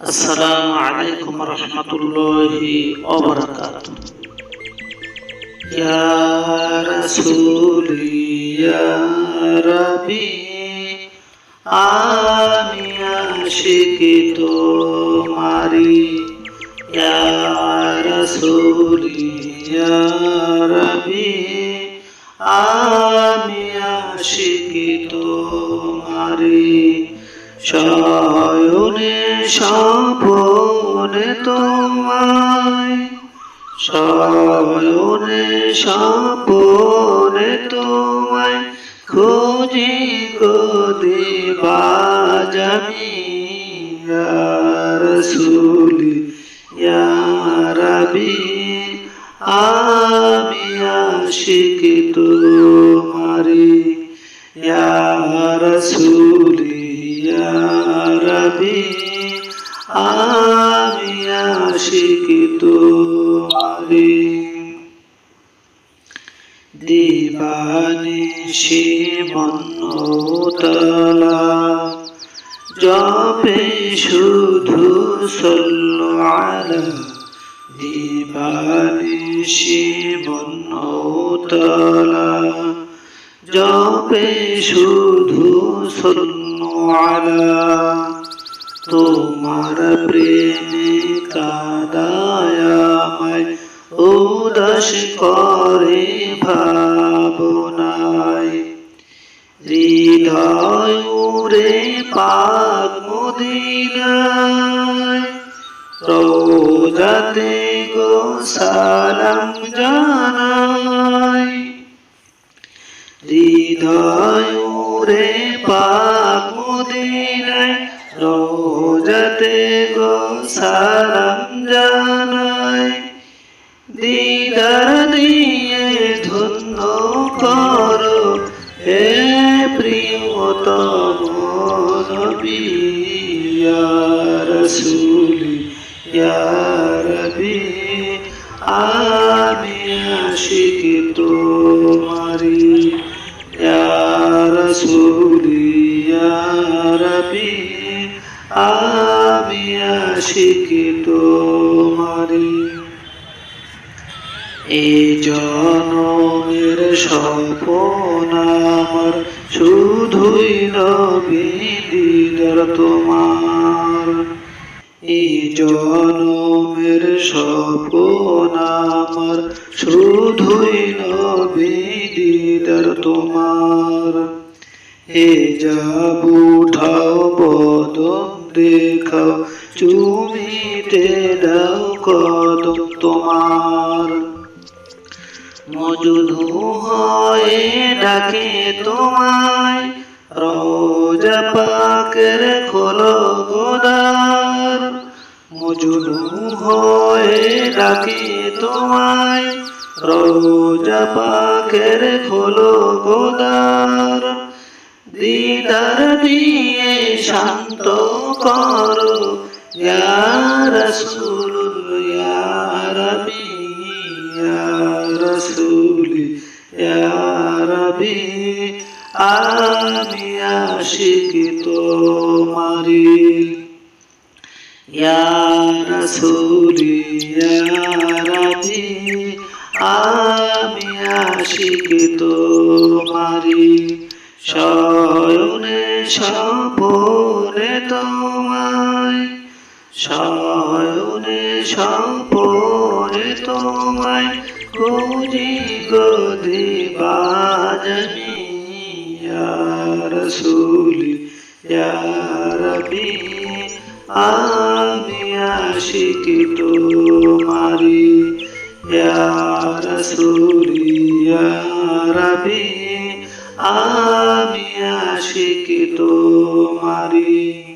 السلام عليكم ورحمة الله وبركاته يا رسولي يا ربي আমি আশিকি তোমারি ইয়া রাসূলি ইয়া রবি আমি আশিকি তোমারি শয়নে স্বপনে তোমায়। শয়নে স্বপনে তোমায় খুঁজি গদি বাজামি রসুলি রবি, আমি আশিকি তোমারি রসুলি রবি আমি আশিকি তোমারি দিবানিশি মন্নতলা জপে শুধু সল্লালা দিবানিশি মন্নতলা জপে শুধু সল্লালা তোমার প্রেমে কাদায়ামায় উদাস করে ভাবনায়। হৃদয় উড়ে পাক মদিনায়। রোজাতে গো সালাম জানাই মদিনায় রোজাতে গো সালাম জানাই। দিদার দিয়ে ধন্য করো। হে প্রিয়তম নবী, ইয়া রাসূলি, ইয়া রবি। আমি আশিকি তোমারি ইয়া রাসূলি। আমি আশিকি তোমারি এই জনমের স্বপন আমার, শুধুই নবী তোমার। এই জনমের স্বপন আমার, শুধুই নবী তোমার। হে যাব উঠাও বদন দেখাও চুমিতে দাও কদম তোমার। মজুদু হয়ে ডাকে তোমায়, রোজা পাকের খোলো গোদার মজুদু হয়ে ডাকে তোমায়, রোজা পাকের খোলো গোদার দিদার দিয়ে শান্ত করো রাসূল রবি রাসূল রবি আমি আশিকি তোমারি রাসূল রবি আমি আশিকি তোমারি শয়নে স্বপনে তোমায়, শয়নে স্বপনে তোমায় খুঁজি গদি বাজমি রসুলি রবি, আমি আশিকি তোমারি রসুলি রবি। আমি আশিকি তোমারি